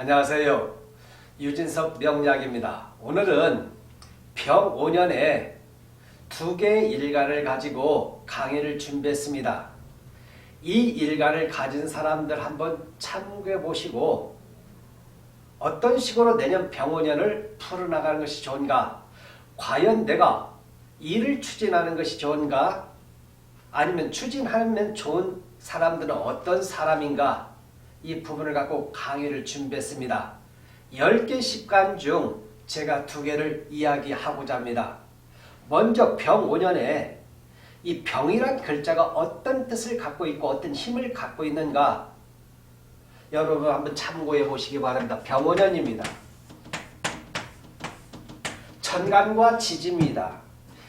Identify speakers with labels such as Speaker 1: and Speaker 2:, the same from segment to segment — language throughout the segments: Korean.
Speaker 1: 안녕하세요. 유진석 명약입니다. 오늘은 병 5년에 두 개의 일간을 가지고 강의를 준비했습니다. 이 일간을 가진 사람들 한번 참고해 보시고 어떤 식으로 내년 병 5년을 풀어나가는 것이 좋은가? 과연 내가 일을 추진하는 것이 좋은가? 아니면 추진하면 좋은 사람들은 어떤 사람인가? 이 부분을 갖고 강의를 준비했습니다. 10개 습관 중 제가 두 개를 이야기하고자 합니다. 먼저 병 5년에 이 병이란 글자가 어떤 뜻을 갖고 있고 어떤 힘을 갖고 있는가 여러분 한번 참고해 보시기 바랍니다. 병 5년입니다. 천간과 지지입니다.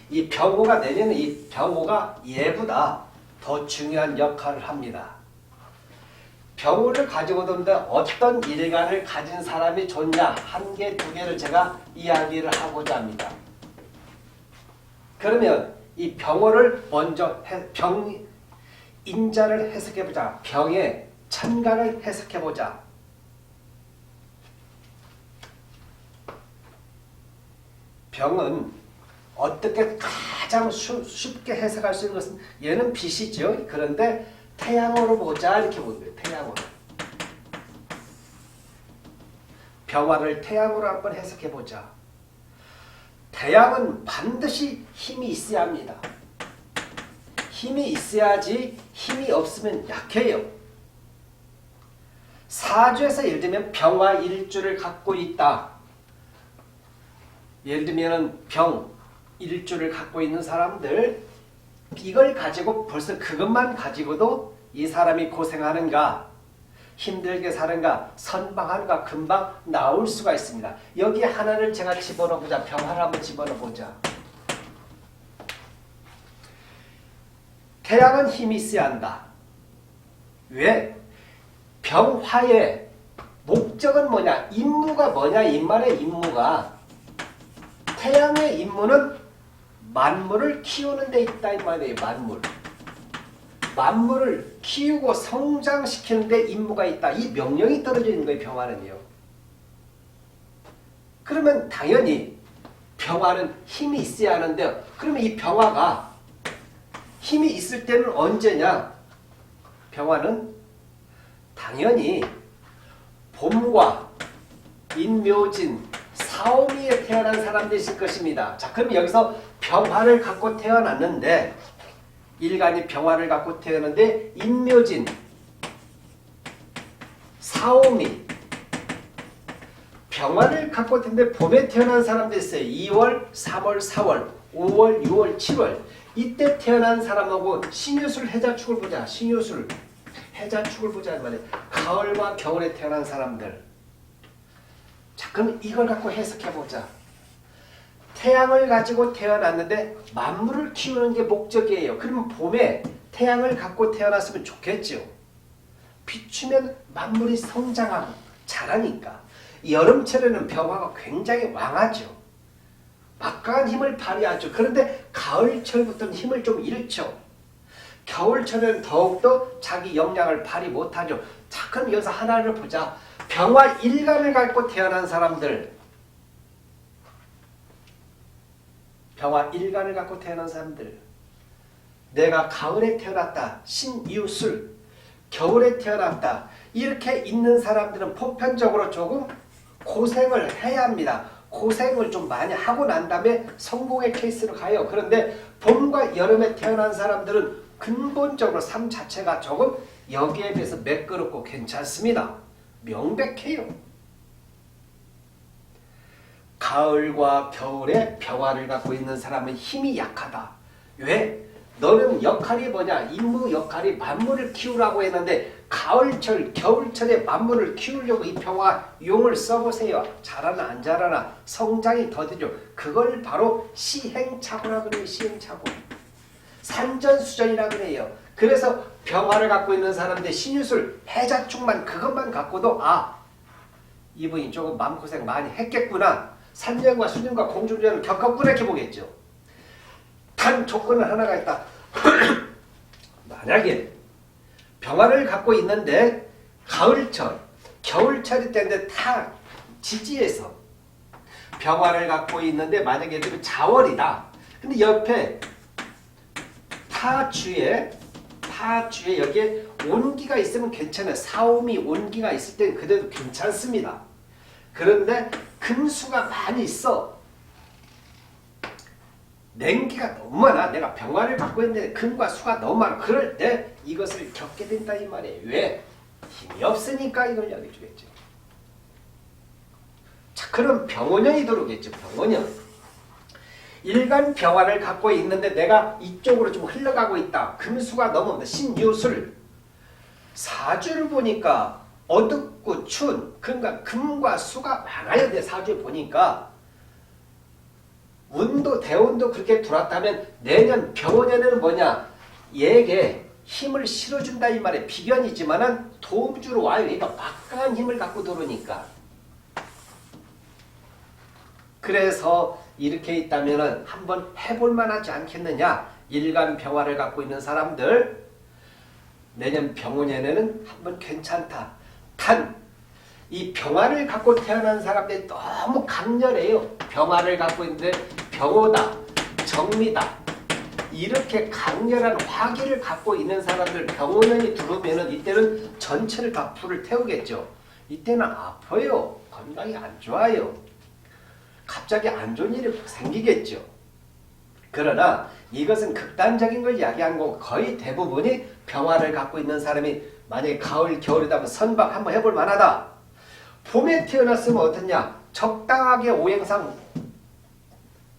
Speaker 1: 이 병호가 내리는 이 병호가 예보다 더 중요한 역할을 합니다. 병호를 가지고 돈데 어떤 일간을 가진 사람이 좋냐 한 개, 두 개를 제가 이야기를 하고자 합니다. 그러면 이 병호를 먼저 해, 병 인자를 해석해 보자. 병의 천간을 해석해 보자. 병은 어떻게 가장 쉬- 쉽게 해석할 수 있는 것은 얘는 빛이죠. 그런데 태양으로 보자 이렇게 보는 거예요. 태양으로. 병화를 태양으로 한번 해석해 보자. 태양은 반드시 힘이 있어야 합니다. 힘이 있어야지 힘이 없으면 약해요. 사주에서 예를 들면 병화 일주를 갖고 있다. 예를 들면 병 일주를 갖고 있는 사람들 이걸 가지고 벌써 그것만 가지고도 이 사람이 고생하는가 힘들게 사는가 선방하는가 금방 나올 수가 있습니다. 여기 하나를 제가 집어넣어 보자. 병화를 한번 집어넣어 보자. 태양은 힘이 있어야 한다. 왜? 병화의 목적은 뭐냐? 임무가 뭐냐? 이 말의 임무가 태양의 임무는 만물을 키우는 데 있다 이 말이에요. 만물. 만물을 키우고 성장시키는 데 임무가 있다. 이 명령이 떨어져 있는 거예요. 병화는요. 그러면 당연히 병화는 힘이 있어야 하는데요. 그러면 이 병화가 힘이 있을 때는 언제냐? 병화는 당연히 봄과 인묘진, 사오미에 태어난 사람들이 있을 것입니다. 자, 그럼 여기서 병화를 갖고 태어났는데 일간이 병화를 갖고 태어났는데 인묘진, 사오미 병화를 갖고 태어났는데 봄에 태어난 사람들이 있어요. 2월, 3월, 4월, 5월, 6월, 7월 이때 태어난 사람하고 신유술 해자축을 보자. 신유술 해자축을 보자 말이에요. 가을과 겨울에 태어난 사람들. 자, 그럼 이걸 갖고 해석해 보자. 태양을 가지고 태어났는데 만물을 키우는 게 목적이에요. 그러면 봄에 태양을 갖고 태어났으면 좋겠죠. 비추면 만물이 성장하고 자라니까. 여름철에는 병화가 굉장히 왕하죠. 막강한 힘을 발휘하죠. 그런데 가을철부터는 힘을 좀 잃죠. 겨울철에는 더욱더 자기 역량을 발휘 못하죠. 자, 그럼 여기서 하나를 보자. 병화 일간을 갖고 태어난 사람들. 병화 일간을 갖고 태어난 사람들. 내가 가을에 태어났다. 신유술. 겨울에 태어났다. 이렇게 있는 사람들은 보편적으로 조금 고생을 해야 합니다. 고생을 좀 많이 하고 난 다음에 성공의 케이스로 가요. 그런데 봄과 여름에 태어난 사람들은 근본적으로 삶 자체가 조금 여기에 비해서 매끄럽고 괜찮습니다. 명백해요. 가을과 겨울에 병화를 갖고 있는 사람은 힘이 약하다. 왜? 너는 역할이 뭐냐? 임무 역할이 만물을 키우라고 했는데 가을철, 겨울철에 만물을 키우려고 이 평화 용을 써보세요. 자라나 안 자라나 성장이 더디죠. 그걸 바로 시행착오라고 그래요. 시행착오. 산전수전이라고 그래요. 그래서 병화를 갖고 있는 사람들 신유술, 해자축만 그것만 갖고도 아 이분이 조금 마음고생 많이 했겠구나. 산년과 수년과 공중전을 겪었구나 이렇게 보겠죠. 단 조건은 하나가 있다. 만약에 병화를 갖고 있는데 가을철 겨울철이 때인데 다 지지에서 병화를 갖고 있는데 만약에 자월이다. 근데 옆에 타주에 타주에 여기에 온기가 있으면 괜찮아요. 사오미 온기가 있을 땐 그래도 괜찮습니다. 그런데 금수가 많이 있어. 냉기가 너무 많아. 내가 병화를 갖고 있는데 금과 수가 너무 많아. 그럴 때 이것을 겪게 된다 이 말이에요. 왜? 힘이 없으니까 이걸 이야기해 주겠죠. 자, 그럼 병원형이 들어오겠죠. 병원형. 일간 병화를 갖고 있는데 내가 이쪽으로 좀 흘러가고 있다. 금수가 너무 신유술. 사주를 보니까 어둡고 춘. 그러니까 금과 수가 많아야 돼. 사주에 보니까. 운도 대운도 그렇게 들어왔다면 내년 병원에는 뭐냐? 얘에게 힘을 실어준다 이 말에 비견이지만은 도움주로 와요. 얘가 막강한 힘을 갖고 들어오니까. 그래서 이렇게 있다면은 한번 해볼 만하지 않겠느냐? 일간 병화를 갖고 있는 사람들 내년 병원에는 한번 괜찮다. 단 이 병화를 갖고 태어난 사람들이 너무 강렬해요. 병화를 갖고 있는데 병호다, 정미다. 이렇게 강렬한 화기를 갖고 있는 사람들 병원연이 들어오면은 이때는 전체를 다 불을 태우겠죠. 이때는 아파요. 건강이 안 좋아요. 갑자기 안 좋은 일이 생기겠죠. 그러나 이것은 극단적인 걸 이야기한 거고 거의 대부분이 병화를 갖고 있는 사람이 만약에 가을, 겨울이다 면 선박 한번 해볼 만하다. 봄에 태어났으면 어떻냐? 적당하게 오행상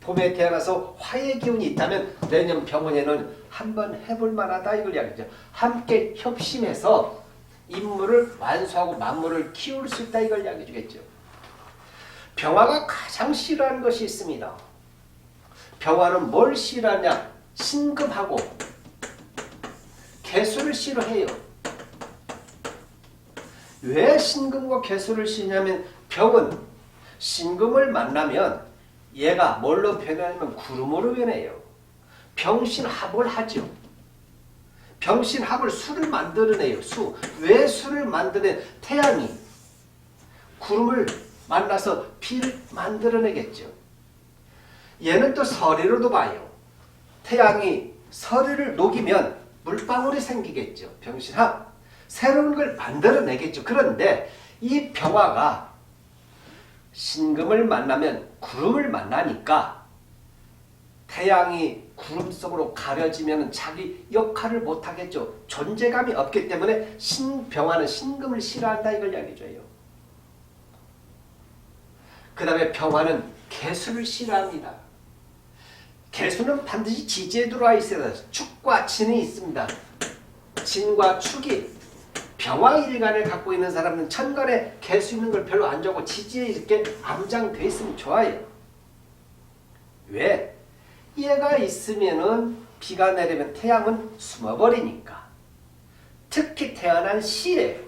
Speaker 1: 봄에 태어나서 화의 기운이 있다면 내년 병원에는 한번 해볼 만하다 이걸 이야기죠. 함께 협심해서 인물을 완수하고 만물을 키울 수 있다 이걸 이야기해 주겠죠. 병화가 가장 싫어하는 것이 있습니다. 병화는 뭘 싫어하냐? 신금하고 개수를 싫어해요. 왜 신금과 개수를 싫냐면 병은 신금을 만나면 얘가 뭘로 변하냐면 구름으로 변해요. 병신합을 하죠. 병신합을 수를 만들어내요. 수. 왜 수를 만드는 태양이 구름을 만나서 피를 만들어내겠죠. 얘는 또 서리로도 봐요. 태양이 서리를 녹이면 물방울이 생기겠죠. 병신합. 새로운 걸 만들어내겠죠. 그런데 이 병화가 신금을 만나면 구름을 만나니까 태양이 구름 속으로 가려지면 자기 역할을 못하겠죠. 존재감이 없기 때문에 신병화는 신금을 싫어한다 이걸 이야기해줘요. 그 다음에 병화는 개수를 싫어합니다. 개수는 반드시 지지에 들어와 있어야. 축과 진이 있습니다. 진과 축이 병화 일간을 갖고 있는 사람은 천간에 개수 있는 걸 별로 안 좋아하고 지지에 이렇게 암장돼 있으면 좋아요. 왜? 얘가 있으면은 비가 내리면 태양은 숨어버리니까. 특히 태어난 시에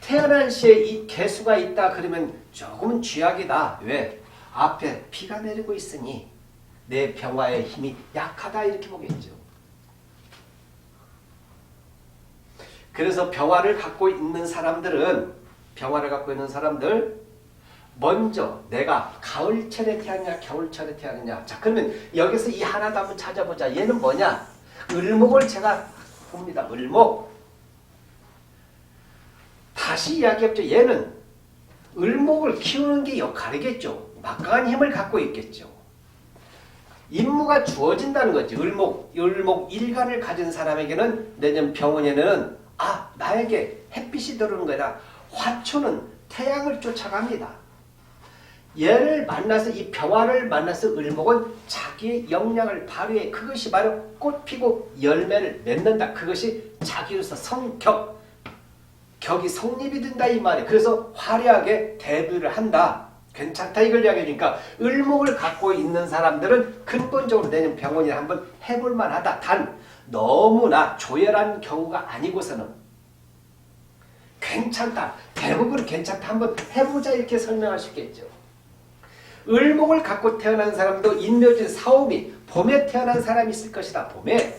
Speaker 1: 태어난 시에 이 개수가 있다 그러면 조금은 쥐약이다. 왜? 앞에 비가 내리고 있으니 내 병화의 힘이 약하다 이렇게 보겠죠. 그래서 병화를 갖고 있는 사람들은 병화를 갖고 있는 사람들 먼저 내가 가을철에 태어났냐 겨울철에 태어났냐. 자 그러면 여기서 이 하나도 한번 찾아보자. 얘는 뭐냐? 을목을 제가 봅니다. 을목. 다시 이야기했죠. 얘는 을목을 키우는 게 역할이겠죠. 막강한 힘을 갖고 있겠죠. 임무가 주어진다는 거지. 을목 을목 일간을 가진 사람에게는 내년 병원에는 아 나에게 햇빛이 들어오는 거라 화초는 태양을 쫓아갑니다. 얘를 만나서 이 병화를 만나서 을목은 자기의 역량을 발휘해 그것이 바로 꽃 피고 열매를 맺는다. 그것이 자기로서 성격 격이 성립이 된다 이 말이에요. 그래서 화려하게 데뷔를 한다. 괜찮다 이걸 이야기하니까 을목을 갖고 있는 사람들은 근본적으로 내년 병원에 한번 해볼 만하다. 단 너무나 조열한 경우가 아니고서는 괜찮다. 대부분 괜찮다. 한번 해보자 이렇게 설명할 수 있겠죠. 을목을 갖고 태어난 사람도 인묘진 사오미 봄에 태어난 사람이 있을 것이다. 봄에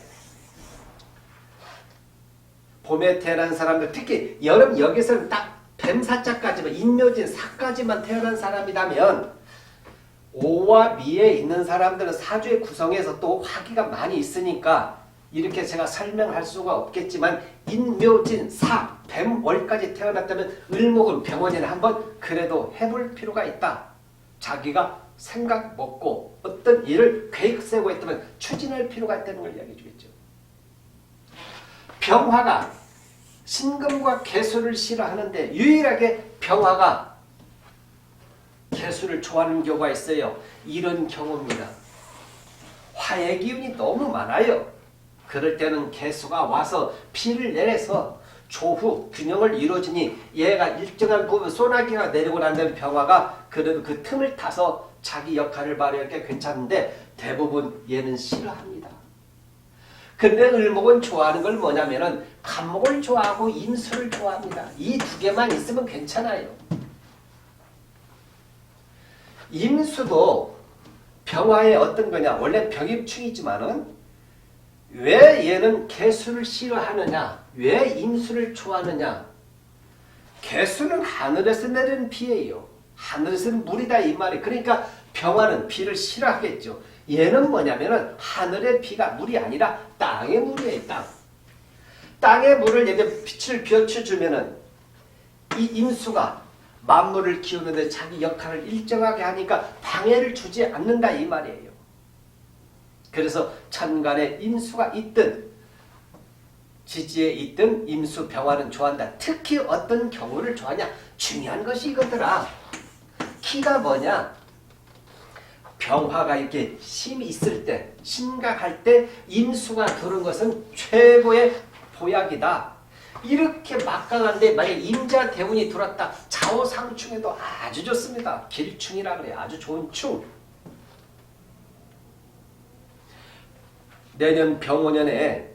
Speaker 1: 봄에 태어난 사람들 특히 여름 여기서는 딱 뱀사자까지만 인묘진 사까지만 태어난 사람이라면 오와 미에 있는 사람들은 사주의 구성에서 또 화기가 많이 있으니까 이렇게 제가 설명할 수가 없겠지만 인묘진 사 뱀월까지 태어났다면 을목은 병원에 한번 그래도 해볼 필요가 있다. 자기가 생각 먹고 어떤 일을 계획 세우고 있다면 추진할 필요가 있다는 걸 이야기해 주겠죠. 병화가 신금과 개수를 싫어하는데 유일하게 병화가 개수를 좋아하는 경우가 있어요. 이런 경우입니다. 화의 기운이 너무 많아요. 그럴 때는 개수가 와서 피를 내려서 조후 균형을 이루어지니 얘가 일정한 부분 소나기가 내리고 난 다음에 병화가 그래도 그 틈을 타서 자기 역할을 발휘할 게 괜찮은데 대부분 얘는 싫어합니다. 근데 을목은 좋아하는 걸 뭐냐면은 간목을 좋아하고 임수를 좋아합니다. 이 두 개만 있으면 괜찮아요. 임수도 병화의 어떤 거냐? 원래 병입충이지만은 왜 얘는 개수를 싫어하느냐? 왜 임수를 좋아하느냐? 개수는 하늘에서 내리는 비예요. 하늘에서는 물이다 이 말이. 그러니까 병화는 비를 싫어하겠죠. 얘는 뭐냐면은 하늘의 비가 물이 아니라 땅의 물이에요. 땅. 땅의 물을 얘가 빛을 비춰주면은 이 임수가 만물을 키우는데 자기 역할을 일정하게 하니까 방해를 주지 않는다 이 말이에요. 그래서 천간에 임수가 있든 지지에 있든 임수 병화는 좋아한다. 특히 어떤 경우를 좋아하냐? 중요한 것이 이거더라. 키가 뭐냐? 병화가 이렇게 힘이 있을 때, 심각할 때 임수가 들은 것은 최고의 보약이다. 이렇게 막강한데 만약 임자 대운이 들었다. 좌우상충에도 아주 좋습니다. 길충이라 그래요. 아주 좋은 충. 내년 병오년에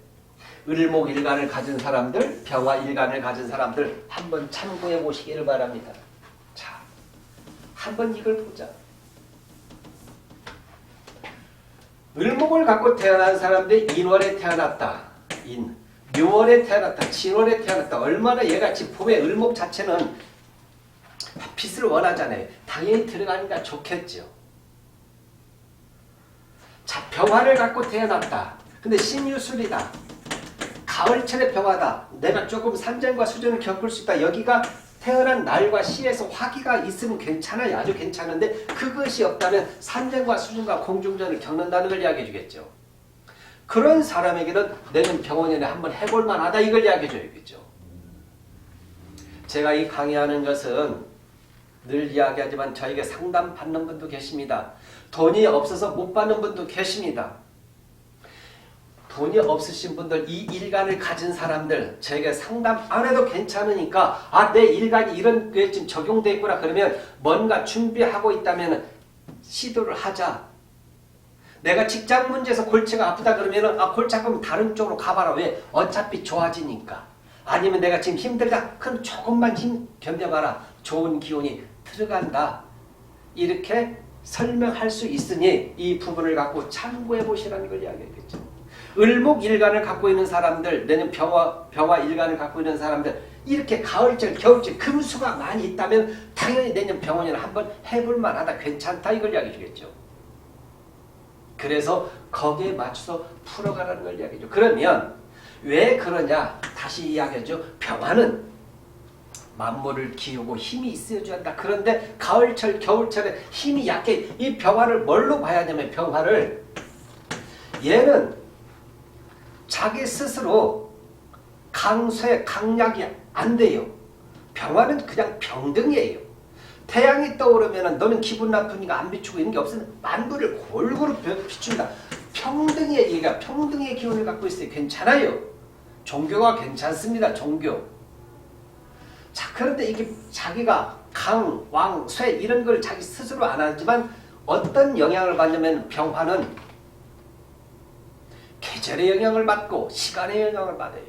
Speaker 1: 을목 일간을 가진 사람들, 병화 일간을 가진 사람들 한번 참고해 보시기를 바랍니다. 자, 한번 이걸 보자. 을목을 갖고 태어난 사람들 인월에 태어났다. 인. 묘월에 태어났다. 진월에 태어났다. 얼마나 지금 봄에 을목 자체는 빛을 원하잖아요. 당연히 들어가니까 좋겠죠. 자, 병화를 갖고 태어났다. 근데 신유술이다. 가을철의 병화다. 내가 조금 산전과 수전을 겪을 수 있다. 여기가 태어난 날과 시에서 화기가 있으면 괜찮아요. 아주 괜찮은데 그것이 없다면 산전과 수전과 공중전을 겪는다는 걸 이야기해 주겠죠. 그런 사람에게는 내년 병원연에 한번 해볼 만하다 이걸 이야기해 줘야겠죠. 제가 이 강의하는 것은 늘 이야기하지만 저에게 상담 받는 분도 계십니다. 돈이 없어서 못 받는 분도 계십니다. 돈이 없으신 분들 이 일간을 가진 사람들 저에게 상담 안 해도 괜찮으니까 아 내 일간이 이런 게 지금 적용돼 있구나 그러면 뭔가 준비하고 있다면 시도를 하자. 내가 직장 문제에서 골치가 아프다 그러면은 아 골치 아프면 다른 쪽으로 가봐라. 왜? 어차피 좋아지니까. 아니면 내가 지금 힘들다? 그럼 조금만 힘 견뎌봐라. 좋은 기운이 들어간다. 이렇게 설명할 수 있으니 이 부분을 갖고 참고해 보시라는 걸 이야기했겠죠. 을목 일간을 갖고 있는 사람들, 내년 병화 병화 일간을 갖고 있는 사람들 이렇게 가을철, 겨울철 금수가 많이 있다면 당연히 내년 병원에는 한번 해볼 만하다, 괜찮다 이걸 이야기해 주겠죠. 그래서 거기에 맞춰서 풀어가라는 걸 이야기죠. 그러면 왜 그러냐? 다시 이야기하죠. 병화는 만물을 키우고 힘이 있어야 한다. 그런데 가을철, 겨울철에 힘이 약해. 이 병화를 뭘로 봐야 하냐면 병화를 얘는 자기 스스로 강쇠, 강약이 안 돼요. 병화는 그냥 병등이에요. 태양이 떠오르면 너는 기분 나쁘니까 안 비추고 있는 게 없으면 만물을 골고루 비춘다. 평등의 얘가 평등의 기운을 갖고 있어요. 괜찮아요. 종교가 괜찮습니다. 종교. 자 그런데 이게 자기가 강, 왕, 쇠 이런 걸 자기 스스로 안 하지만 어떤 영향을 받냐면 병화는 계절의 영향을 받고 시간의 영향을 받아요.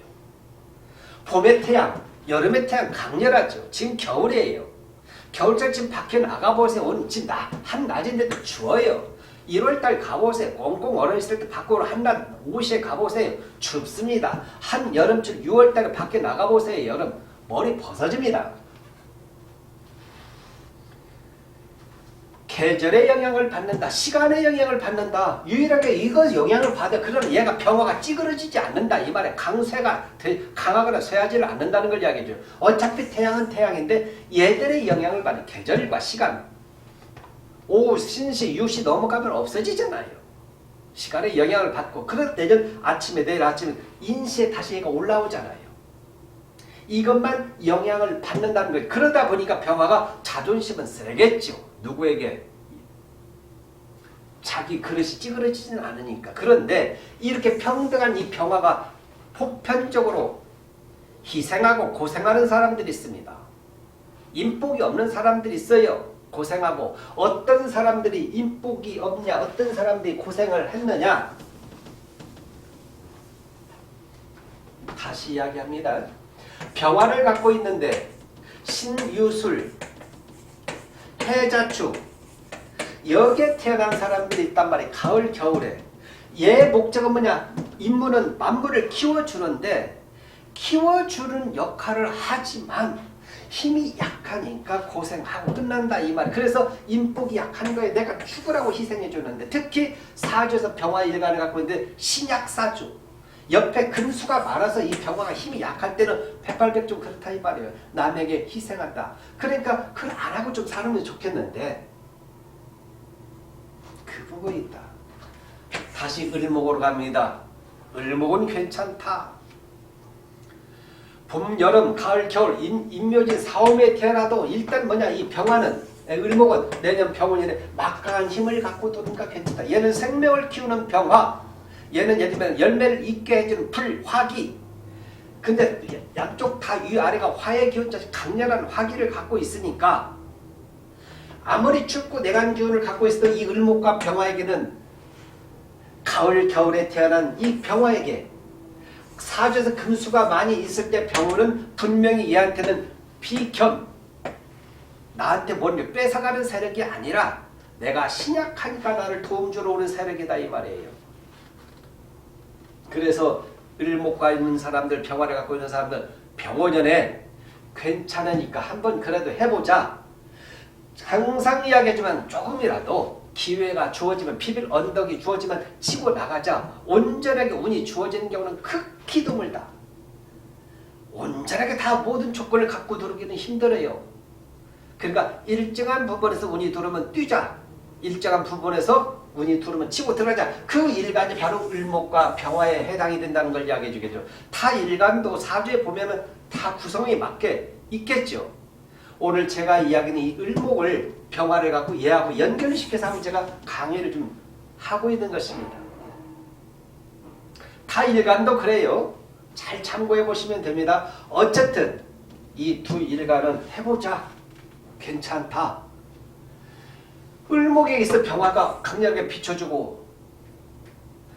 Speaker 1: 봄의 태양, 여름의 태양 강렬하죠. 지금 겨울이에요. 겨울철 지금 밖에 나가보세요. 오늘 지금 나, 한낮인데도 추워요. 1월달 가보세요. 꽁꽁 얼어 있을 때 밖으로 한낮 오후에 가보세요. 춥습니다. 한 여름철 6월달에 밖에 나가보세요. 여름 머리 벗어집니다. 계절의 영향을 받는다. 시간의 영향을 받는다. 유일하게 이거 영향을 받아. 그러면 얘가 병화가 찌그러지지 않는다. 이 말에 강쇠가 강하거나 쇠하지를 않는다는 걸 이야기해줘요. 어차피 태양은 태양인데 얘들의 영향을 받는 계절과 시간. 오후 신시 6시 넘어가면 없어지잖아요. 시간의 영향을 받고 그럴 때는 아침에 내일 아침에 인시에 다시 얘가 올라오잖아요. 이것만 영향을 받는다는 거예요. 그러다 보니까 병화가 자존심은 세겠죠. 누구에게? 자기 그릇이 찌그러지지는 않으니까. 그런데 이렇게 평등한 이 병화가 보편적으로 희생하고 고생하는 사람들이 있습니다. 인복이 없는 사람들이 있어요. 고생하고 어떤 사람들이 인복이 없냐 어떤 사람들이 고생을 했느냐 다시 이야기합니다. 병화를 갖고 있는데 신유술, 해자축 여기에 태어난 사람들이 있단 말이에요. 가을 겨울에 얘 목적은 뭐냐? 인문은 만물을 키워주는데 키워주는 역할을 하지만 힘이 약하니까 고생하고 끝난다 이 말. 그래서 인복이 약한 거에 내가 죽으라고 희생해 주는데 특히 사주에서 병화 일간을 갖고 있는데 신약 사주 옆에 근수가 많아서 이 병화가 힘이 약할 때는 백발백중 그렇다 이 말이에요. 남에게 희생한다. 그러니까 그걸 안 하고 좀 살면 좋겠는데 그 부분이 있다. 다시 을목으로 갑니다. 을목은 괜찮다. 봄, 여름, 가을, 겨울, 인, 인묘진, 사오에 태어나도 일단 뭐냐 이 병화는 에, 을목은 내년 병원이래 막강한 힘을 갖고 도니까 괜찮다. 얘는 생명을 키우는 병화. 얘는 예를 들면 열매를 잇게 해주는 불, 화기. 근데 양쪽 다 위아래가 화의 기운자 강렬한 화기를 갖고 있으니까 아무리 춥고 내간 기운을 갖고 있어도 이 을목과 병화에게는 가을, 겨울에 태어난 이 병화에게 사주에서 금수가 많이 있을 때 병원은 분명히 얘한테는 비견 나한테 뭔가 뺏어가는 세력이 아니라 내가 신약하니까 나를 도움 주러 오는 세력이다 이 말이에요. 그래서 을목과 있는 사람들 병화를 갖고 있는 사람들 병원연에 괜찮으니까 한번 그래도 해보자. 항상 이야기하지만 조금이라도 기회가 주어지면 비빌 언덕이 주어지면 치고 나가자. 온전하게 운이 주어지는 경우는 극히 드물다. 온전하게 다 모든 조건을 갖고 들어오기는 힘들어요. 그러니까 일정한 부분에서 운이 들어오면 뛰자. 일정한 부분에서 운이 들어오면 치고 들어가자. 그 일간이 바로 을목과 병화에 해당이 된다는 걸 이야기해 주겠죠. 타 일간도 사주에 보면은 다 구성이 맞게 있겠죠. 오늘 제가 이야기는 이 을목을 병화를 갖고 얘하고 연결시켜서 한번 제가 강의를 좀 하고 있는 것입니다. 타 일간도 그래요. 잘 참고해 보시면 됩니다. 어쨌든 이 두 일간은 해보자. 괜찮다. 을목에 있어 병화가 강렬하게 비춰주고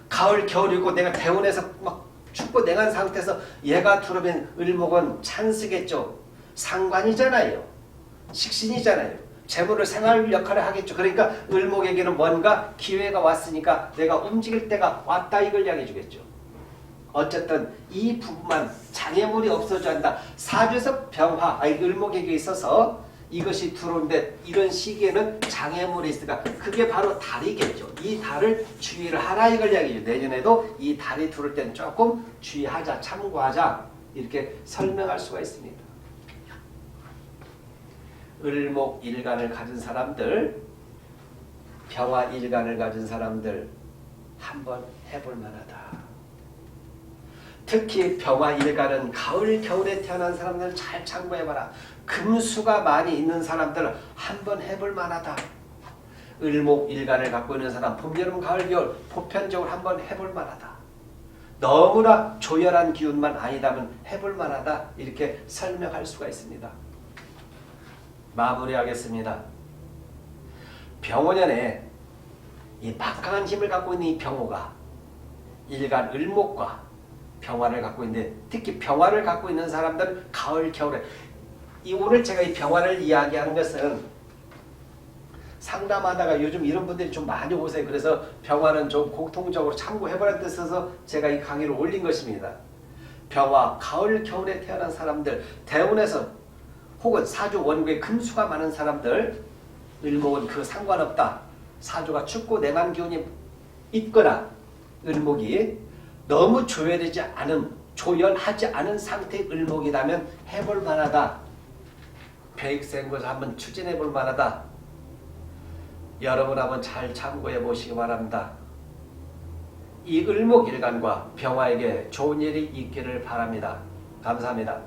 Speaker 1: 가을 겨울이고 내가 대원에서 막 춥고 냉한 상태에서 얘가 들어오면 을목은 찬스겠죠. 상관이잖아요. 식신이잖아요. 재물을 생활 역할을 하겠죠. 그러니까 을목에게는 뭔가 기회가 왔으니까 내가 움직일 때가 왔다 이걸 이야기해 주겠죠. 어쨌든 이 부분만 장애물이 없어져야 한다. 사주에서 병화, 아니 을목에게 있어서 이것이 들어오는데 이런 시기에는 장애물이 있으니까 그게 바로 달이겠죠. 이 달을 주의를 하라 이걸 이야기죠. 내년에도 이 달이 들어올 때는 조금 주의하자, 참고하자 이렇게 설명할 수가 있습니다. 을목 일간을 가진 사람들, 병화 일간을 가진 사람들 한번 해볼 만하다. 특히 병화 일간은 가을 겨울에 태어난 사람들 잘 참고해봐라. 금수가 많이 있는 사람들 한번 해볼 만하다. 을목 일간을 갖고 있는 사람 봄 여름 가을 겨울 보편적으로 한번 해볼 만하다. 너무나 조열한 기운만 아니다면 해볼 만하다 이렇게 설명할 수가 있습니다. 마무리하겠습니다. 병원연에 이 막강한 힘을 갖고 있는 이 병호가 일간 을목과 병화를 갖고 있는데 특히 병화를 갖고 있는 사람들은 가을 겨울에 이 오늘 제가 이 병화를 이야기하는 것은 상담하다가 요즘 이런 분들이 좀 많이 오세요. 그래서 병화는 좀 공통적으로 참고해보라는 뜻에서 제가 이 강의를 올린 것입니다. 병화, 가을, 겨울에 태어난 사람들, 대운에서 혹은 사주 원국에 금수가 많은 사람들 을목은 그 상관없다. 사주가 춥고 냉한 기운이 있거나 을목이 너무 조열되지 않은 조열하지 않은 상태의 을목이라면 해볼 만하다. 것을 한번 추진해 볼 만하다. 여러분 한번 잘 참고해 보시기 바랍니다. 이 을목일간과 병화에게 좋은 일이 있기를 바랍니다. 감사합니다.